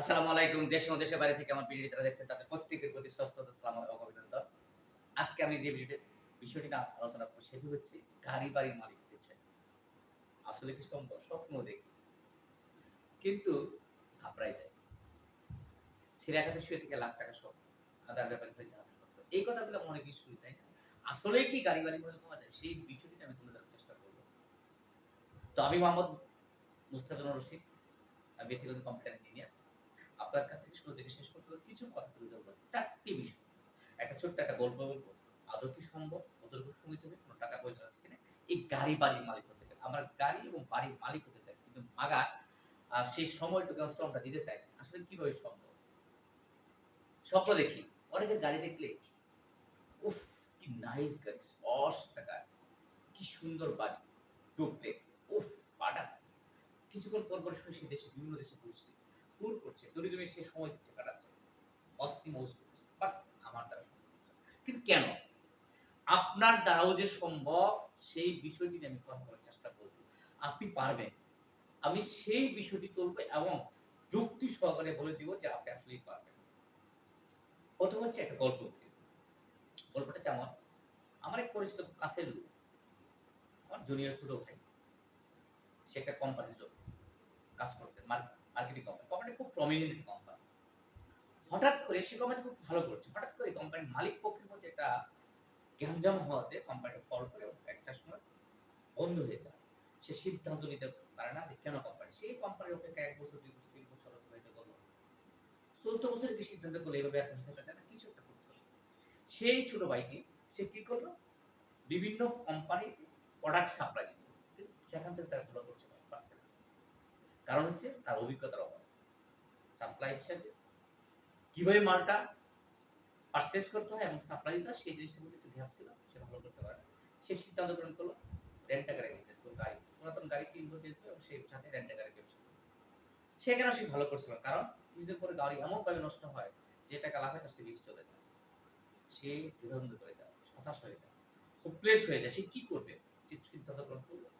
আসসালামু আলাইকুম, দেশ ও দেশের বাইরে থেকে আমার ভিডিও যারা দেখছেন, তাদের প্রত্যেকের প্রতি সুস্থ সালাম অভিনন্দন। আজকে আমি যে ভিডিও বিষয়টি না আলোচনা করব, সেটি হচ্ছে গাড়ি বাড়ির মালিক হতেছে আসলে কি সম্ভব? স্বপ্ন দেখি। কিন্তু ঘাবড়াই যায়। সিরাকাতে শুয়ে থেকে লাখ টাকা সব আদার ব্যাপারে হয়ে যাওয়া এই কথাগুলো অনেক কিছু শুনি, তাই না? আসলে কি গাড়ি বাড়ি মনে পাওয়া যায়, সেই বিষয়টি আমি তুলে ধরার চেষ্টা করব। তো আমি মোহাম্মদ মুস্তাফিজুর রশিদ, আমি বেসিক্যালি কম্পিউটার ইঞ্জিনিয়ার। আপনার কাছ থেকে শুরু থেকে শেষ করতে কিছু কথা তুলে ধরবো। চারটি বিষয়। একটা ছোট্ট একটা গল্প বলব। আদৌ কি সম্ভব? ওদের খুব সময় হবে কোনো টাকা প্রয়োজন আছে কিনা? এই গাড়ি বাড়ির মালিক হতে গেলে। আমরা গাড়ি এবং বাড়ির মালিক হতে চাই, কিন্তু মাগা সেই সময়টুকু শ্রমটা দিতে চাই। আসলে কীভাবে সম্ভব? স্বপ্ন দেখি। অনেকের গাড়ি দেখলে, উফ, কি নাইস গাড়ি স্পষ্ট গাড়ি। কি সুন্দর বাড়ি ডুপ্লেক্স উফ ফাটা কিছুক্ষণ পর পর শুনে সে দেশে, বিভিন্ন দেশে ঘুরছে। ট্যুর করছে ট্যুরিজমে সে সময় দিচ্ছে, কাটাচ্ছে, অস্থি মৌজ করছে বাট আমার দ্বারা হচ্ছে। কিন্তু কেন? আপনার দ্বারাও যে সম্ভব, সেই বিষয়টি নিয়ে আমি কথা বলার চেষ্টা করব। আপনি পারবেন। আমি সেই বিষয়টি তুলব এবং যুক্তি সহকারে বলে দিব যে আপনি আসলেই পারবেন। প্রথম হচ্ছে একটা গল্প গল্পটা যেমন আমার আমার এক পরিচিত কাছের লোক, আমার জুনিয়র ছোট ভাই। সে একটা কোম্পানির জন্য কাজ করতেন মার্কেটিং কোম্পানি কোম্পানি খুব প্রমিনেন্ট কোম্পানি হঠাৎ করে সে কোম্পানি খুব ভালো করছে। হঠাৎ করে কোম্পানির মালিক পক্ষের মধ্যে একটা গ্যাঞ্জাম হওয়াতে কোম্পানিটা ফল করে একটা সময় বন্ধ হয়ে যায়। সে সিদ্ধান্ত নিতে পারে না কেন কোম্পানি সেই কোম্পানির অপেক্ষা এক বছর, দুই বছর, তিন বছর অতিবাহিত করল চৌদ্দ বছর কি সিদ্ধান্ত করল এইভাবে এক বছর থাকা যায় না, কিছু একটা করতে হবে। সেই ছোট ভাইটি, সে কি করল? বিভিন্ন কোম্পানির প্রোডাক্ট সাপ্লাই দিত সেখান থেকে তার ভালো করছে কারণ হচ্ছে তার অভিজ্ঞতার অভাব। সাপ্লাই হিসাবে কীভাবে মালটা পারচেস করতে হয় এবং সাপ্লাই দিতে হয় সেই জিনিসটার মধ্যে একটু ধ্যান ছিল সে ভালো করতে পারে। সে সিদ্ধান্ত গ্রহণ করল রেন্টা গাড়ি বিজনেস করল। গাড়ি, পুরাতন গাড়ি কিনবো বেচবো এবং সেই সাথে রেন্টা গাড়ি ব্যবসা করল। সেখানে সে ভালো করছিল কারণ কিছুদিন পরে গাড়ি এমনভাবে নষ্ট হয় যে টাকা লাভ হয় তার সে বেশি চলে যায়। সে দ্বিধাদ্বন্দ্ব করে যায়, হতাশ হয়ে যায় হোপলেস হয়ে যায়। সে কি করবে? সিদ্ধান্ত গ্রহণ এক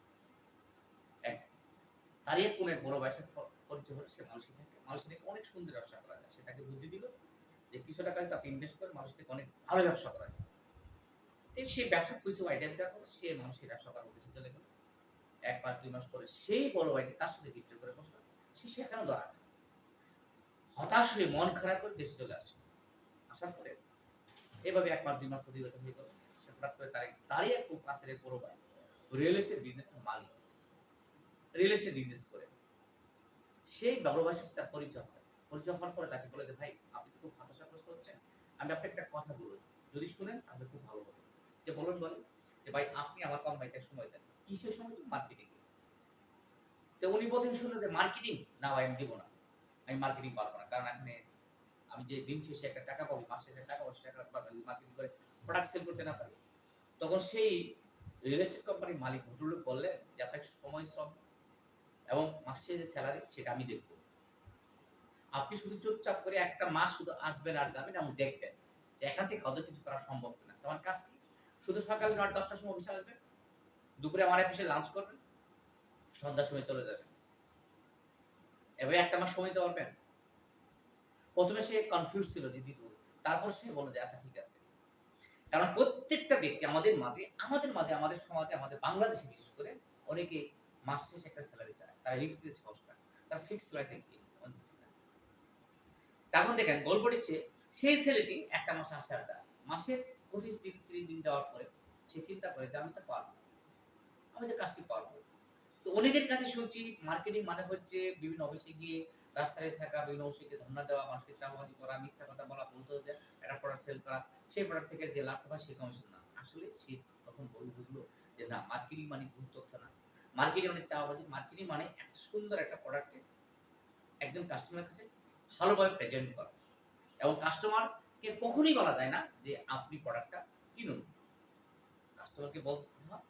কোন এক বড় ভাইয়ের পরিচয় হলো? সে মানুষের থেকে মানুষের থেকে অনেক সুন্দর ব্যবসা করা যায়। সেটাকে বুদ্ধি দিল যে কিছু টাকা আপনি ইনভেস্ট করে মানুষ থেকে অনেক ভালো ব্যবসা করা যায়। সে ব্যবসা কিছু আইডিয়া দেওয়ার পর সে মানুষের ব্যবসা করার উদ্দেশ্যে চলে গেল। এক মাস, দুই মাস পরে সেই বড় ভাইটি তার সাথে বিক্রি করে বসল। সে সেখানে ধরা। হতাশ হয়ে মন খারাপ করে দেশে চলে আসে। আসার পরে এভাবে এক মাস, দুই মাস অতিবাহিত হয়ে গেল। হঠাৎ করে তার তারই এক কাছের বড় ভাই রিয়েল এস্টেট বিজনেসের মালিক। এস্টেট বিজনেস করে। সেই সাথে তার পরিচয় হয়। পরিচয় হওয়ার পরে তাকে বলে যে, ভাই, আপনি তো খুব হতাশাগ্রস্ত হচ্ছেন। আমি আপনাকে একটা কথা বলব। যদি শুনেন, তাহলে খুব ভালো হবে। যে বলুন বলে যে, ভাই, আপনি আমার কোম্পানিতে সময় দেন। কিসের সময়? তো মার্কেটিং তো উনি প্রথমে শুনলো যে মার্কেটিং না ভাই, আমি দিব না। আমি মার্কেটিং পারব না। কারণ এখানে আমি যে দিন শেষে একটা টাকা পাবো, মাসে একটা টাকা পাবো টাকা মার্কেটিং করে প্রোডাক্ট সেল করতে না পারি। তখন সেই রিয়েল এস্টেট কোম্পানির মালিক ভদ্রলোক বললেন যে, আপনাকে সময় শ্রম এবং মাসে যে স্যালারি সেটা আমি দেখব। আপনি শুধু চুপচাপ করে একটা মাস শুধু আসবেন আর যাবেন এবং দেখবেন যে এখান থেকে কত কিছু করা সম্ভব কিনা তোমার কাজ কি? শুধু সকাল নয়, দশটার সময় অফিসে আসবেন, দুপুরে আমার অফিসে লাঞ্চ করবেন, সন্ধ্যার সময় চলে যাবেন। এভাবে একটা মাস সময় দিতে পারবেন? প্রথমে সে কনফিউজ ছিল যে দিব তারপর সে বলল যে আচ্ছা ঠিক আছে। কারণ প্রত্যেকটা ব্যক্তি আমাদের মাঝে আমাদের মাঝে, আমাদের সমাজে, আমাদের বাংলাদেশে বিশেষ করে অনেকে মাস শেষে একটা স্যালারি চায়, তারা রিক্স দিতে সাহস পায় তার ফিক্স কি তখন দেখেন গল্প দিচ্ছে সেই ছেলেটি একটা মাসে আসে আর যায় মাসের পঁচিশ দিন, ত্রিশ দিন যাওয়ার পরে সে চিন্তা করে যে আমি তো পারব আমি তো কাজটি পারব তো অনেকের কাছে শুনছি মার্কেটিং মানে হচ্ছে বিভিন্ন অফিসে গিয়ে রাস্তায় থাকা, বিভিন্ন অফিসকে ধর্ণা দেওয়া, মানুষকে চাপাবাজি করা, মিথ্যা কথা বলা বলতে দেওয়া একটা প্রোডাক্ট সেল করা। সেই প্রোডাক্ট থেকে যে লাভ হয় সেই কমিশন না আসলে সে তখন বল বুঝলো যে না মার্কেটিং মানে ভুল তথ্য না। মার্কেটিং মানে চাপাবাজি মার্কেটিং মানে একটা সুন্দর একটা প্রোডাক্টকে একদম কাস্টমারের কাছে ভালোভাবে প্রেজেন্ট করা। এবং কাস্টমারকে কখনোই বলা যায় না যে আপনি প্রোডাক্টটা কিনুন। কাস্টমারকে বলতে হয়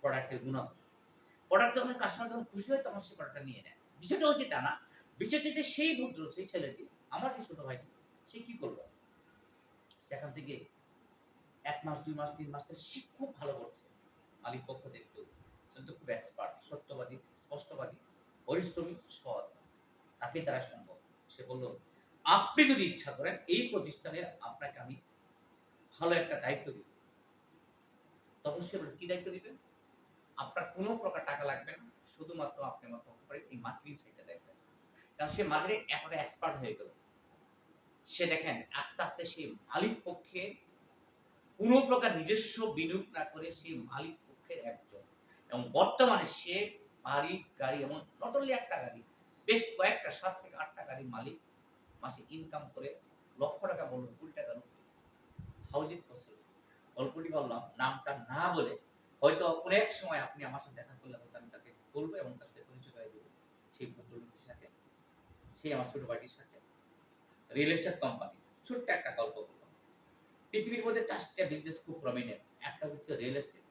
প্রোডাক্টের গুণাগুণ প্রোডাক্ট যখন কাস্টমার যখন খুশি হয় তখন সে প্রোডাক্টটা নিয়ে নেয়। বিষয়টা হচ্ছে তা না। বিষয়টিতে সেই ভদ্র, সেই ছেলেটি, আমার যে ছোট ভাইটি, সে কি করল? সেখান থেকে এক মাস, দুই মাস, তিন মাস থেকে সে খুব ভালো করছে। মালিক পক্ষ দেখতো সে তো খুব এক্সপার্ট সত্যবাদী, স্পষ্টবাদী, পরিশ্রমী, সৎ। তাকে তারা সম্ভব। সে বলল, আপনি যদি ইচ্ছা করেন, এই প্রতিষ্ঠানের আপনাকে আমি ভালো একটা দায়িত্ব দিব। তখন সে বলল, কি দায়িত্ব দিবেন? আপনার কোনো প্রকার টাকা লাগবে না। শুধুমাত্র আপনি আমার পক্ষ করে এই মার্কেটিং সাইডটা দেখবেন। কারণ সে মার্কেটে এতটা এক্সপার্ট হয়ে গেল। সে দেখেন, আস্তে আস্তে সে মালিক পক্ষে কোনো প্রকার নিজস্ব বিনিয়োগ না করে সে মালিক পক্ষের একজন এবং বর্তমানে সে বাড়ি, গাড়ি এমন নট অনলি একটা গাড়ি, বেশ কয়েকটা, সাত থেকে আটটা গাড়ির মালিক মাসে ইনকাম করে লক্ষ টাকা বলুন কোটি টাকা হাউজ ইট পসিবল গল্পটি বললাম, নামটা না বলে হয়তো কোনো এক সময় আপনি আমার সাথে দেখা করলে হয়তো আমি তাকে বলব এবং তার সাথে পরিচয় করে দেবো। সেই ভদ্রলোকের সাথে, সেই আমার ছোট বাড়ির সাথে। রিয়েল এস্টেট কোম্পানি ছোট্ট একটা গল্প বললাম। পৃথিবীর মধ্যে চারটা বিজনেস খুব প্রমিনেন্ট একটা হচ্ছে রিয়েল এস্টেট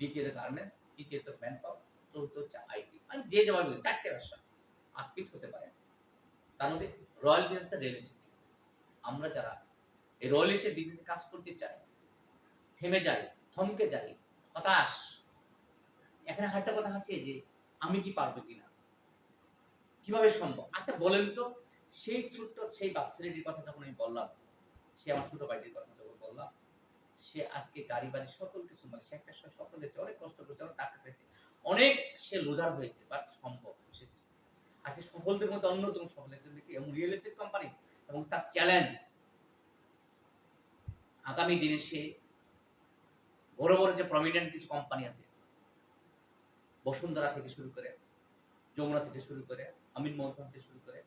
দ্বিতীয়ত গার্মেন্টস তৃতীয়ত ম্যান পাওয়ার চতুর্থ হচ্ছে আইটি আমি যে বলি, চারটে ব্যবসা আট পিস হতে পারে। তার মধ্যে royal business real estate business আমরা যারা এই রয়্যাল এস্টেট বিজনেসে কাজ করতে চাই থেমে যাই থমকে যাই হতাশ এখানে হারটা কথা আছে যে আমি কি পারব কিনা? কীভাবে সম্ভব? আচ্ছা বলেন তো সেই ছোট্ট সেই বাচ্চাটির কথা যখন আমি বললাম সে আমার ছোট ভাইটির কথা সে আজকে গাড়ি বাড়ি সকল কিছু মানে সে একটা স্বপ্ন দেখছে, অনেক কষ্ট করছে, অনেক টাকা পেয়েছে অনেক সে লুজার হয়েছে বাট সম্ভব সে আজকে সফলদের মধ্যে অন্যতম সফল একজন ব্যক্তি এবং রিয়েল এস্টেট কোম্পানি এবং তার চ্যালেঞ্জ আগামী দিনে সে বড় বড় যে প্রমিনেন্ট কিছু কোম্পানি আছে, বসুন্ধরা থেকে শুরু করে, যমুনা থেকে শুরু করে আমিন মোহন থেকে শুরু করে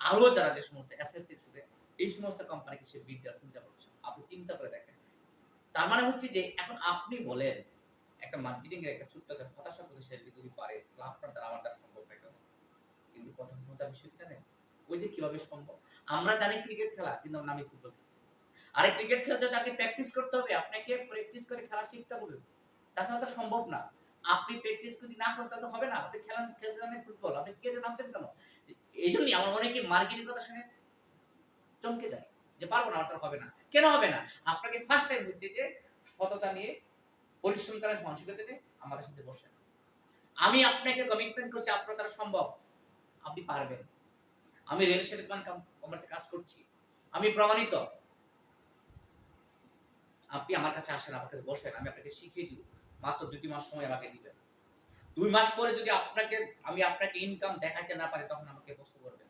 আরও যারা যে সমস্ত অ্যাসেট থেকে শুরু এই সমস্ত কোম্পানিকে সে বিড দেওয়ার চিন্তা করছে আপনি চিন্তা করে দেখেন তার মানে হচ্ছে যে, এখন আপনি বলেন, একটা মার্কেটিং এর একটা ছোট্ট একটা হতাশা প্রতিষ্ঠান যদি পারে আপনার দ্বারা আমার দ্বারা সম্ভব কেন? কিন্তু কথা ক্ষমতার বিষয়টা নেই। ওই যে কীভাবে সম্ভব? আমরা জানি ক্রিকেট খেলা, কিন্তু আমরা নামি ফুটবল আরে ক্রিকেট খেলতে তাকে প্র্যাকটিস করতে হবে, আপনাকে প্র্যাকটিস করে খেলা শিখতে হবে। তাছাড়া তো সম্ভব না। আপনি প্র্যাকটিস যদি না করেন, তাহলে তো হবে না। আপনি খেলা খেলতে জানেন ফুটবল আপনি ক্রিকেটে নামছেন কেন? এই জন্যই আমার মনে কি মার্কেটিং কথা শুনে চমকে যায়। যে পারব না আমার হবে না। কেন হবে না? আপনাকে ফার্স্ট টাইম হচ্ছে যে সততা নিয়ে, পরিশ্রম করার মানসিকতা নিয়ে আমাদের সাথে বসেন। আমি আপনাকে কমিটমেন্ট করছি, আপনার দ্বারা সম্ভব। আপনি পারবেন। আমি রেল এস্টেট কোম্পানিতে কাজ করছি। আমি প্রমাণিত। আপনি আমার কাছে আসেন, আমার কাছে বসেন, আমি আপনাকে শিখিয়ে দিব। মাত্র দুটি মাস সময় আমাকে দিবেন। দুই মাস পরে যদি আপনাকে, আমি আপনাকে ইনকাম দেখাতে না পারি, তখন আমাকে প্রশ্ন করবেন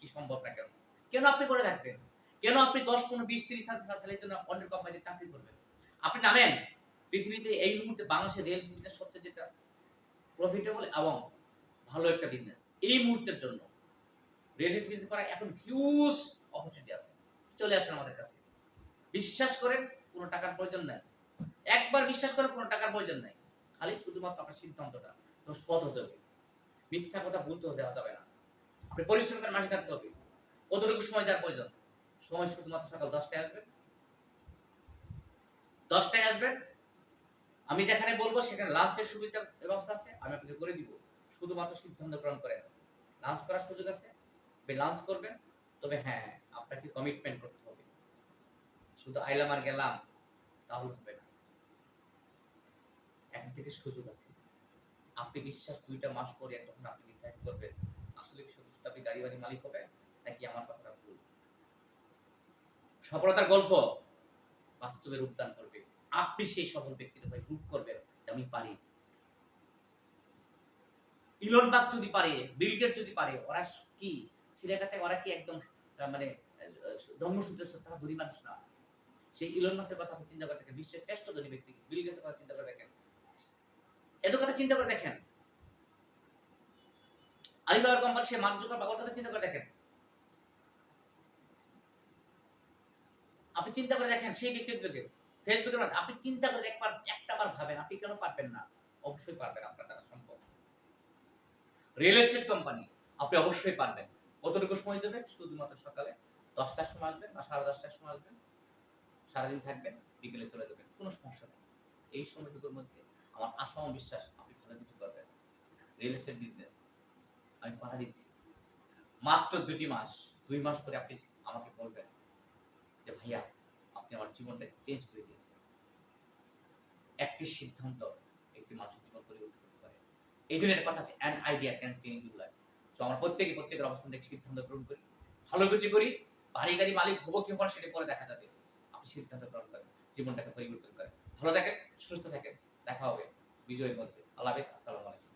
কি সম্ভব না কেন? কেন আপনি করে থাকবেন? কেন আপনি দশ, পনেরো, বিশ, তিরিশ সাল সালের জন্য অন্য কোম্পানিতে চাকরি করবেন? আপনি নামেন। পৃথিবীতে এই মুহূর্তে বাংলাদেশের রেল বিজনেস সবচেয়ে যেটা প্রফিটেবল এবং ভালো একটা বিজনেস এই মুহূর্তের জন্য রেল বিজনেস করা এখন হিউজ অপরচুনিটি আছে। চলে আসেন আমাদের কাছে। বিশ্বাস করেন, কোনো টাকার প্রয়োজন নাই। একবার বিশ্বাস করেন, কোনো টাকার প্রয়োজন নাই। খালি শুধুমাত্র আপনার সিদ্ধান্তটা তো সৎ হতে হবে। মিথ্যা কথা ভুলতে দেওয়া যাবে না। আপনি পরিশ্রম করে মাসে থাকতে হবে। কতটুকু সময় দেওয়ার প্রয়োজন? সময় শুধুমাত্র সকাল দশটায় আসবেন দশটায় আসবেন আমি যেখানে বলব সেখানে লাঞ্চের সুবিধা ব্যবস্থা আছে, আমি আপনাকে করে দিব। শুধুমাত্র সিদ্ধান্ত গ্রহণ করেন। লাঞ্চ করার সুযোগ আছে লাঞ্চ করবেন, তবে হ্যাঁ আপনাকে কমিটমেন্ট করতে হবে। শুধু আইলাম আর গেলাম তাহলে হবে না। এখন থেকে সুযোগ আছে। আপনি বিশ্বাস দুইটা মাস পরে তখন আপনি ডিসাইড করবেন, আসলে কি সত্যি আপনি গাড়ি বাড়ি মালিক হবেন, নাকি আমার ভুল সফলতার গল্প বাস্তবে রূপদান করবে। আপনি সেই সফল ব্যক্তির হয়ে রূপ করবেন যে আমি পারি। ইলন বাগ যদি পারে বিলগেট যদি পারে, ওরা কি সিলেকাতে, ওরা কি একদম মানে জন্মসূত্রে তারা ধনী মানুষ না? সেই ইলন মাসের কথা আপনি চিন্তা করে দেখেন, বিশ্বের শ্রেষ্ঠ ধনী ব্যক্তি বিল গেটসের কথা চিন্তা করে দেখেন। এত কথা চিন্তা করে দেখেন। আলিবাবার কোম্পানি, সে বাবার কথা চিন্তা করে দেখেন। আপনি চিন্তা করে দেখেন সেই ব্যক্তিত্বকে ফেসবুকের মাধ্যমে। আপনি চিন্তা করে একবার একটা বার ভাবেন, আপনি কেন পারবেন না? অবশ্যই পারবেন আপনার দ্বারা সম্ভব। রিয়েল এস্টেট কোম্পানি আপনি অবশ্যই পারবেন। কতটুকু সময় দেবে শুধুমাত্র সকালে দশটার সময় আসবেন বা সাড়ে দশটার সময় আসবেন। সারাদিন থাকবেন, বিকেলে চলে যাবেন, কোনো সমস্যা নেই। এই সময়টুকুর মধ্যে আমার ও বিশ্বাস, আপনি ভালো কিছু করবেন। রিয়েল এস্টেট বিজনেস আমি কথা দিচ্ছি। মাত্র দুটি মাস, দুই মাস পরে আপনি আমাকে বলবেন যে ভাইয়া, আপনি আমার জীবনটা চেঞ্জ করে দিয়েছেন। একটি সিদ্ধান্ত একটি মানুষের জীবন পরিবর্তন করতে পারে। এই জন্য একটা কথা আছে an idea can change your life তো আমরা প্রত্যেকে প্রত্যেকের অবস্থান থেকে সিদ্ধান্ত গ্রহণ করি, ভালো কিছু করি, বাড়ি গাড়ি মালিক হব কি হব সেটা পরে দেখা যাবে। আপনি সিদ্ধান্ত গ্রহণ করেন, জীবনটাকে পরিবর্তন করেন। ভালো থাকেন, সুস্থ থাকেন, দেখা হবে বিজয় মঞ্চে। আল্লাহ আসসালামু আলাইকুম।